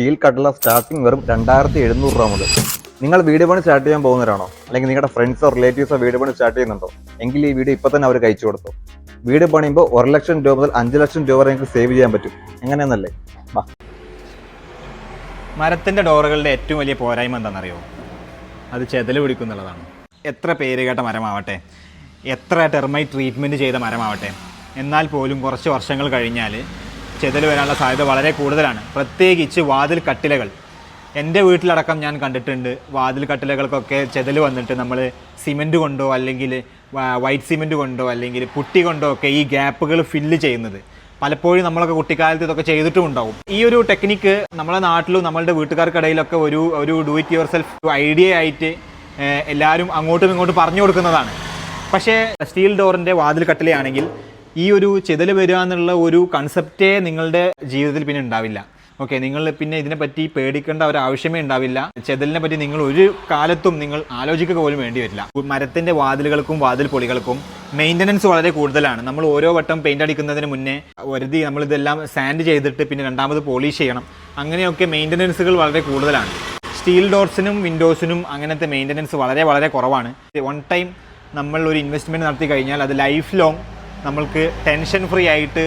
Steel കട്ടള starting വെറും രണ്ടായിരത്തി എഴുന്നൂറ് രൂപ മുതൽ. നിങ്ങൾ വീട് പണി സ്റ്റാർട്ട് ചെയ്യാൻ പോകുന്നവരാണോ? അല്ലെങ്കിൽ നിങ്ങളുടെ ഫ്രണ്ട്സോ റിലേറ്റീവ്സോ വീട് പണി സ്റ്റാർട്ട് ചെയ്യുന്നുണ്ടോ? എങ്കിൽ ഈ വീഡിയോ ഇപ്പൊ തന്നെ അവർ കഴിച്ചു കൊടുത്തു? വീട് പണിയുമ്പോൾ ഒരു ലക്ഷം രൂപ മുതൽ അഞ്ച് ലക്ഷം രൂപ വരെ നിങ്ങൾക്ക് സേവ് ചെയ്യാൻ പറ്റും. എങ്ങനെയെന്നല്ലേ? വാ മരത്തിന്റെ ഡോറുകളുടെ ഏറ്റവും വലിയ പോരായ്മ എന്താണെന്നറിയോ? അത് ചെതൽ പിടിക്കുന്നുള്ളതാണ്. എത്ര പേര് കേട്ട മരമാവട്ടെ? എത്ര ടെർമൈറ്റ് ട്രീറ്റ്മെന്റ് ചെയ്ത മരമാവട്ടെ? എന്നാൽ പോലും കുറച്ച് വർഷങ്ങൾ കഴിഞ്ഞാൽ ചെതൽ വരാനുള്ള സാധ്യത വളരെ കൂടുതലാണ്. പ്രത്യേകിച്ച് വാതിൽ കട്ടിലകൾ. എന്റെ വീട്ടിലടക്കം ഞാൻ കണ്ടിട്ടുണ്ട്. വാതിൽ കട്ടിലകൾക്കൊക്കെ ചെതൽ വന്നിട്ട് നമ്മൾ സിമന്റ് കൊണ്ടോ അല്ലെങ്കിൽ വൈറ്റ് സിമന്റ് കൊണ്ടോ അല്ലെങ്കിൽ പുട്ടി കൊണ്ടോ ഒക്കെ ഈ ഗ്യാപ്പുകൾ ഫില്ല് ചെയ്യുന്നത്. പലപ്പോഴും നമ്മളൊക്കെ കുട്ടിക്കാലത്ത് ഇതൊക്കെ ചെയ്തിട്ടും ഉണ്ടാവും. ഈ ഒരു ടെക്നിക്ക് നമ്മുടെ നാട്ടിലും നമ്മളുടെ വീട്ടുകാർക്കിടയിലൊക്കെ ഒരു ഒരു do it yourself idea ആയിട്ട് എല്ലാവരും അങ്ങോട്ടും ഇങ്ങോട്ടും പറഞ്ഞു കൊടുക്കുന്നതാണ്. പക്ഷേ സ്റ്റീൽ ഡോറിന്റെ വാതിൽ കട്ടിലയാണെങ്കിൽ ഈ ഒരു ചെതൽ വരിക എന്നുള്ള ഒരു കൺസെപ്റ്റേ നിങ്ങളുടെ ജീവിതത്തിൽ പിന്നെ ഉണ്ടാവില്ല. ഓക്കെ നിങ്ങൾ പിന്നെ ഇതിനെപ്പറ്റി പേടിക്കേണ്ട ഒരു ആവശ്യമേ ഉണ്ടാവില്ല. ചെതലിനെ പറ്റി നിങ്ങൾ ഒരു കാലത്തും നിങ്ങൾ ആലോചിക്കുക പോലും വേണ്ടി വരില്ല. മരത്തിന്റെ വാതിലുകൾക്കും വാതിൽ പൊളികൾക്കും മെയിന്റനൻസ് വളരെ കൂടുതലാണ്. നമ്മൾ ഓരോ വട്ടം പെയിന്റ് അടിക്കുന്നതിന് മുന്നേ വരുതി നമ്മളിതെല്ലാം സാൻഡ് ചെയ്തിട്ട് പിന്നെ രണ്ടാമത് പോളിഷ് ചെയ്യണം. അങ്ങനെയൊക്കെ മെയിന്റനൻസുകൾ വളരെ കൂടുതലാണ്. സ്റ്റീൽ ഡോർസിനും വിൻഡോസിനും അങ്ങനത്തെ മെയിന്റനൻസ് വളരെ വളരെ കുറവാണ്. വൺ ടൈം നമ്മൾ ഒരു ഇൻവെസ്റ്റ്മെന്റ് നടത്തി കഴിഞ്ഞാൽ അത് ലൈഫ് ലോങ് നമ്മൾക്ക് ടെൻഷൻ ഫ്രീ ആയിട്ട്